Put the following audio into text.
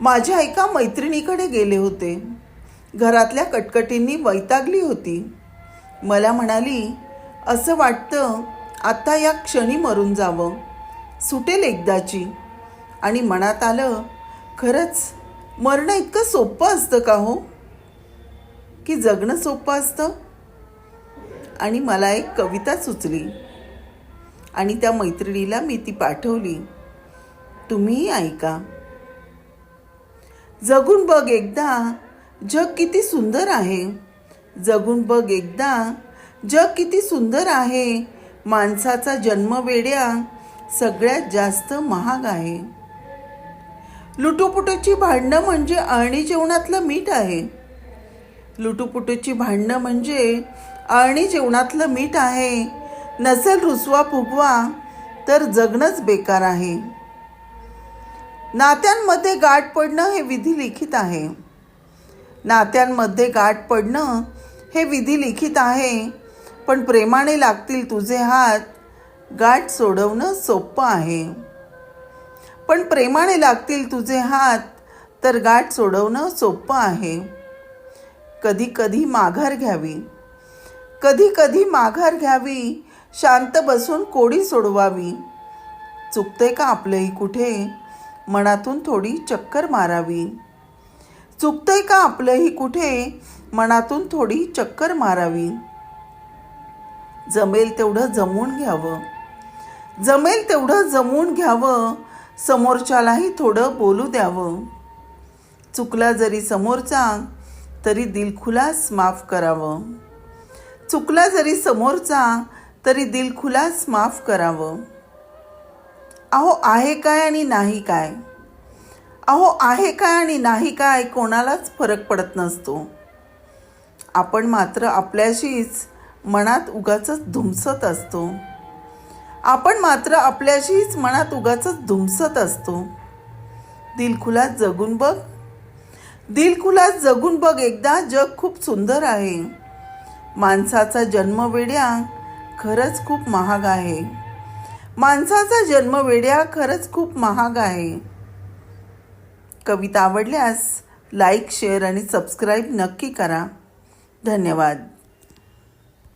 माझ्या एका मैत्रिणीकडे गेले होते. घरातल्या कटकटींनी वैतागली होती. मला म्हणाली असं वाटतं आत्ता या क्षणी मरून जावं. सुटेल एकदाची. आणि मनात आलं खरंच मरणं इतकं सोपं असतं का हो? की जगणं सोपं असतं? आणि मला एक कविता सुचली. आणि त्या मैत्रिणीला मी ती पाठवली. तुम्हीही ऐका. जगून बघ एकदा जग किती सुंदर आहे. जगून बघ एकदा जग किती सुंदर आहे. माणसाचा जन्म वेड्या सगळ्यात जास्त महाग आहे. लुटूपुटूची भांडणं म्हणजे अळणी जेवणातलं मीठ आहे. लुटूपुटूची भांडणं म्हणजे अळणी जेवणातलं मीठ आहे. नसेल रुसवा फुगवा तर जगणंच बेकार आहे. नात्यांमध्ये गाठ पडणं हे विधी लिखित आहे. नात्यांमध्ये गाठ पडणं हे विधी लिखित आहे. पण प्रेमाने लागतील तुझे हात गाठ सोडवणं सोपं आहे. पण प्रेमाने लागतील तुझे हात तर गाठ सोडवणं सोपं आहे. कधी कधी माघार घ्यावी. कधी कधी माघार घ्यावी शांत बसून कोडी सोडवावी. चुकते का आपलंही कुठे? मनातून थोडी चक्कर मारावी. चुकतंय का आपलंही कुठे? मनातून थोडी चक्कर मारावी. जमेल तेवढं जमवून घ्यावं. जमेल तेवढं जमवून घ्यावं समोरच्यालाही थोडं बोलू द्यावं. चुकला जरी समोरचा तरी दिलखुलास माफ करावं. चुकला जरी समोरचा तरी दिलखुलास माफ करावं. अहो आहे काय आणि नाही काय? अहो आहे काय आणि नाही काय कोणालाच फरक पडत नसतो. आपण मात्र आपल्याशीच मनात उगाच धुमसत असतो. आपण मात्र आपल्याशीच मनात उगाच धुमसत असतो. दिलखुलास जगून बघ. दिलखुलास जगून बघ एकदा जग खूप सुंदर आहे. माणसाचा जन्म वेड्या खरंच खूप महाग आहे. माणसाचा जन्म वेड्या खरंच खूप महाग आहे. कविता आवडल्यास लाईक शेअर आणि सबस्क्राईब नक्की करा. धन्यवाद.